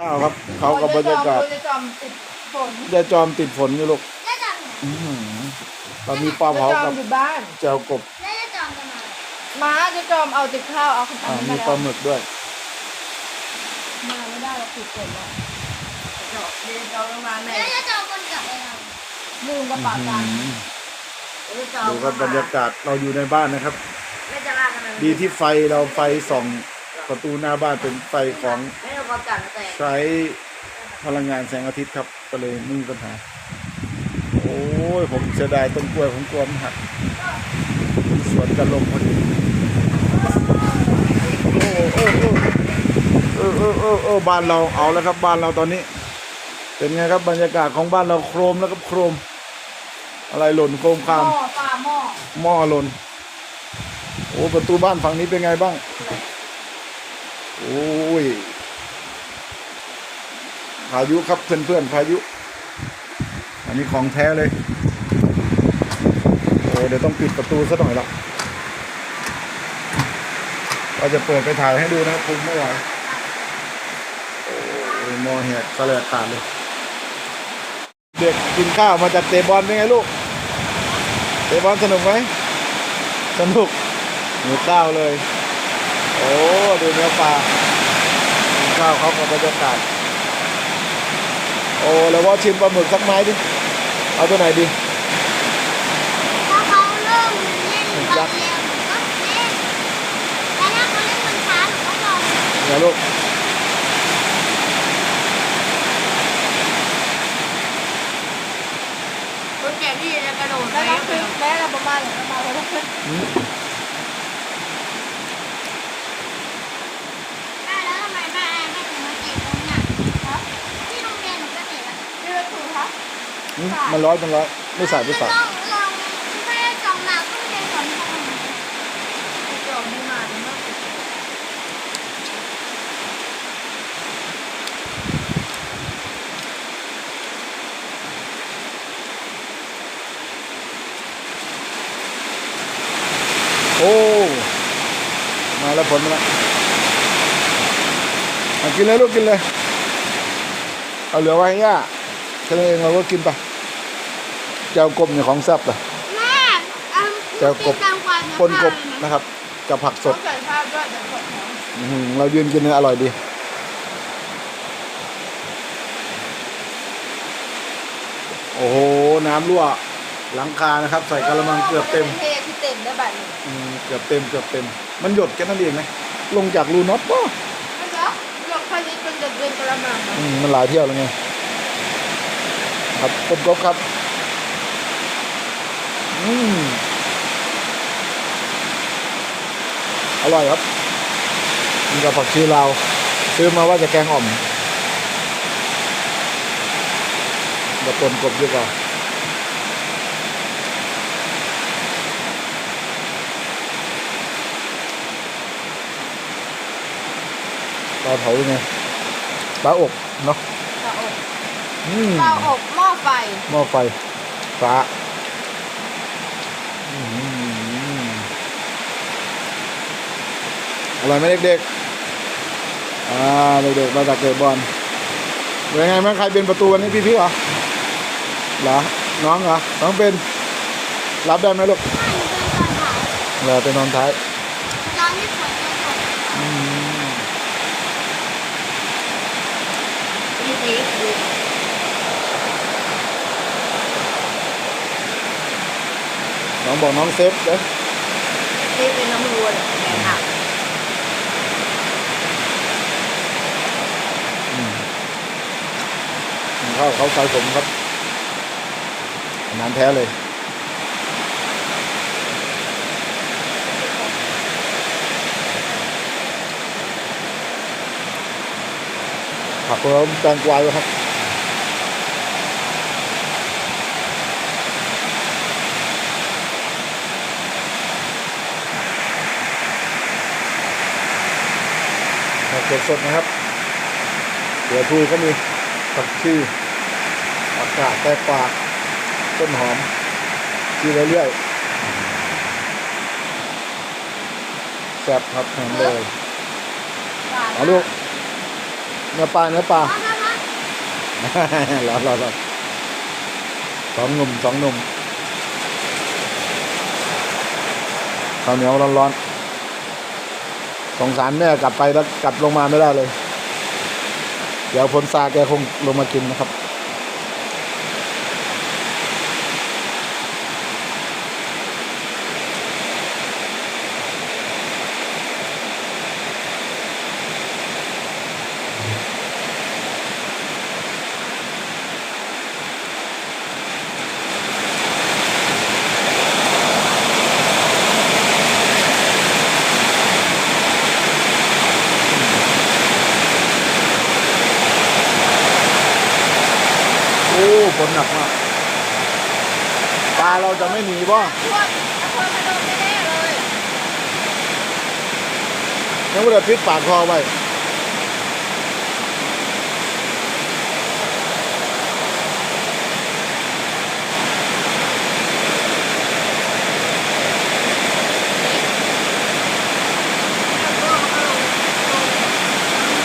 ข้าวครับเขากับบรรยากาศจะจอมติดฝนยายจอมติดฝนอยู่ลูกแล้วจะอื้อหือเรามีปลาเผาจะจอกัมบอยู่บ้านแจ่วกบแล้วจะจองกันมาม้าจะจอมเอาติดข้าวเอาขนอ่ามมามีแล้ปลาวหมึกด้วย มาไม่ได้เราติดฝนแล้วจอมเรียนจอมมาแม่แล้วจะจองคนกลับไปเราลืมกระเป๋าตังค์ดูครับบรรยากาศเราอยู่ในบ้านนะครับไม่จะลากกันเลยดีที่ไฟเราไฟส่องประตูหน้าบ้านเป็นไฟของไม่เอาความจัดแต่ใช้พลังงานแสงอาทิตย์ครับ ก็เลยไม่มีปัญหา โอ้ย ผมเสียดายต้นกล้วยผมกลัวมันหักสวนกันลมพอดีโอ้โอ้โอ้เออเออเออเออบ้านเราเอาแล้วครับบ้านเราตอนนี้ เป็นไงครับบรรยากาศของบ้านเราโครมแล้วก็โครม อะไรหล่นโครมคามหม้อปลาหม้อหม้อหล่นโอ้ประตูบ้านฝั่งนี้เป็นไงบ้าง โอ้ยายุครับเพื่อนๆพายุ อันนี้ของแท้เลยโอ้เดี๋ยวต้องปิดประตูซะหน่อยละเราจะเปิดไปถ่ายให้ดูนะคุณไม่ไหวโอ้ยมอแหกกระแหลกขาดเลย เด็กกินข้าวมาจากเตะบอลเป็นไงลูก เตะบอลสนุกไหม สนุกหิวข้าวเลย โอ้ดูเนื้อปลากินข้าวเขากับบรรยากาศ โอ้แล้วว่าชิมปลาหมึกสักไม้ดิเอาตัวไหนดีถ้ มมันร้อยมันร้อยไม่ใส่ไม่ใส่ลองลองแม่จองมาก็ไม่ได้สอนทำจอมไม่มาเนาะโอ้ มาแล้วผลมาแล้วเอากินเลยลูกกินเลย เอาเหลือไว้ให้ย่าแค่นั้นเองเราก็กินไป แจ่วกบเนี่ยของแซ่บเลยแม่เอาแจ่วกบแตงกวาปนกบนะครับ กับผักสต้อดงใส่ข้าวด้วยแต่กดหอมอื้อหือเรายืนกินเนี่ยอร่อยดี โอ้โห น้ำรั่วหลังคานะครับ ใส่กระมังเกือบเต็มเทที่เต็มได้แบบนี้อืมเกือบเต็มเกือบเต็ม มันหยดแค่นั้นเองนะลงจากรูน็อตก็ไม่เหรอหลอกแค่นี้จนจะเดินกระมังอืมมันหลายเที่ยวแล้วไงครับกบกบครับ อืมอร่อยครับมันกับผักชีลาวซื้อมาว่าจะแกงอ่อมเดี๋ยวปนกบดีกว่าปลาเผาเป็นไงปลาอกเนาะเตาอบอืมเตาอบหม้อไฟ หม้อไฟฟ้าอืมอ ร่อยไหมเด็กๆ อ่าเด็กๆมาจากเกิดบอลเป็นไงบ้างใครเป็นประตูวันนี้พี่ๆเหรอเหรอน้องเหรอน้องเป็นรับได้ไหมลูกไม่หนูเป็นตอนถ่ายเหรอเป็นนอนท้ายตอนที่ฝนจะตกอืมมีสีน้องบอกน้องเซฟเด้อสีเป็นน้ำรวนแกงหัก อืมกิน ข้าวเขาใส่ผมครับอาหารแท้เลยผักเราแตงกวาอยู่ครับผักสดๆนะครับเดี๋ยวพูก็มีผักชีผั กาดแตงกวาต้นหอมชีเรื่อยๆแซ่บครับหอมเลยเอาลูกเนื้อปลาเนื้อปลาร้อนร้อนร้อนร้อสองหนุ่มสองหนุ่มข้าวเหนียวร้อนร้อนสงสารแม่กลับไปแล้วกลับลงมาไม่ได้เลย เดี๋ยวพลซาแกคงลงมากินนะครับ โอ้ฝนหนักมากปลา เราจะไม่หนีบ่ท่วมนครพนมแน่ๆเลยยังไม่ได้ปิดปากคอไว้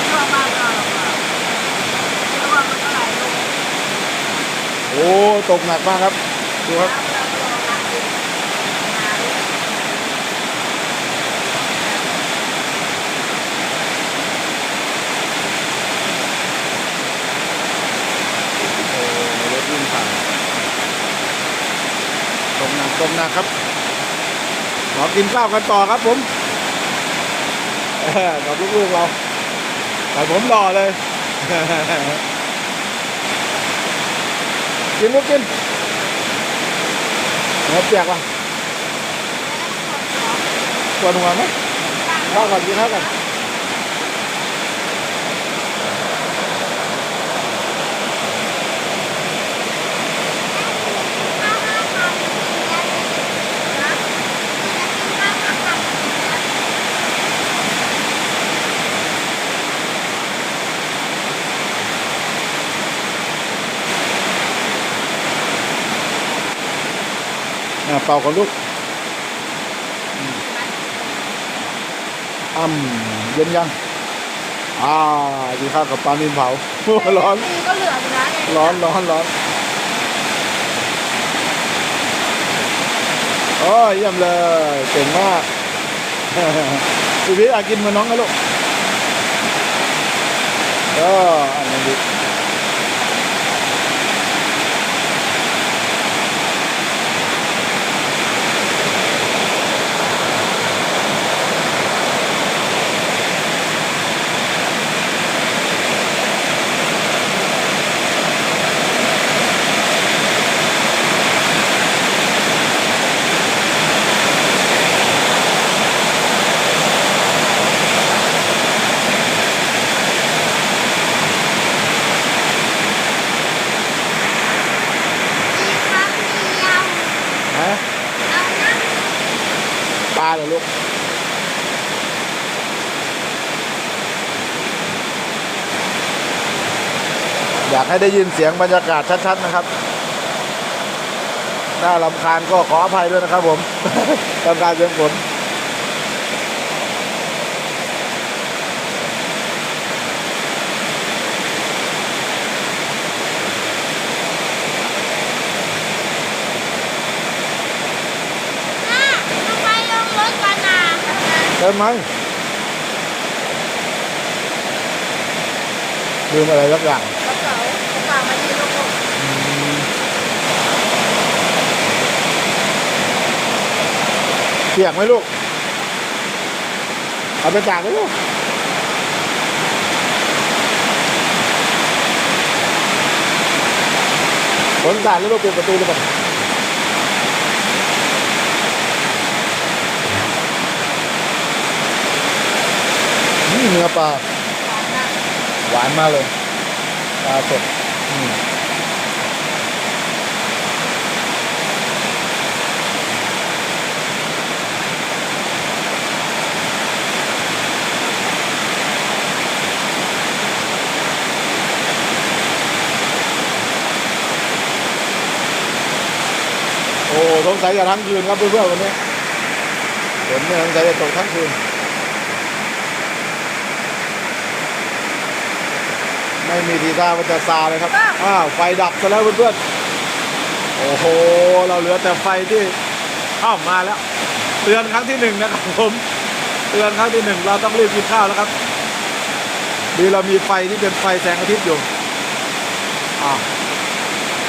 ท่วมบ้านเราหรอกค่ะเพราะว่ามันก็ไหลลงโอ้ ตกหนักมากครับ ดูครับ น้ำเราก็รอน้ำอีกน้ำ โอ้รถวิ่งผ่าน ตกหนักตกหนักครับขอกินข้าวกันต่อครับผมเออกับลูกๆเราแต่ผมรอเลยกินลูกกินเนื้อเปียกว่ะปวดหัวไหมข้าวก่อนกินข้าวก่อน ข้าวห้าคำกินแล้วนะกินข้าวห้าคำกินแล้ว อะ เป่ากับลูกอ้ำเย็นยัง อ่ากินข้าวกับปลานินเผาร้อนนี่ก็เหลืออยู่นะเนี่ยร้อนร้อนร้อนโอ้ยเยี่ยมเลยเก่งมากพี่พีชอากินเหมือนน้องนะลูกก็อันนี้นดิฮะปลาเหรอลูก อยากให้ได้ยินเสียงบรรยากาศชัดๆนะครับ ถ้าลำคาญก็ขออภัยด้วยนะครับผมลำคาญเสียงฝนเดินไหมลืมอะไรสักอย่าง กระเป๋ากระเป๋ามายืนลง เปียกไหมลูก เอาไปตากไหมลูกฝนสาดแล้วลูกเปิดประตูเลยก่อนนี่เนื้อปลาหวานมากเลยปลาสดอืม โอ้สงสัยจะทั้งคืนครับเพื่อนๆวันนี้ฝนเนี่ยสงสัยจะตกทั้งคืน ไม่มีทีท่าว่าจะซาเลยครับ อ้าวไฟดับซะแล้วเพื่อนๆ โอ้โห เราเหลือแต่ไฟที่เข้ามาแล้ว เตือนครั้งที่หนึ่งนะครับผมเตือนครั้งที่หนึ่งเราต้องรีบกินข้าวแล้วครับดีเรามีไฟที่เป็นไฟแสงอาทิตย์อยู่อ่า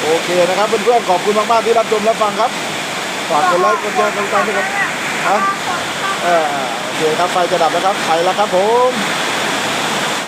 โอเคนะครับเพื่อนๆขอบคุณมากๆที่รับชมรับฟังครับฝากกดไลค์กดแชร์กดติดตามด้วยครับฮะเออโอเคครับไฟจะดับแล้วครับไปแล้วครับผม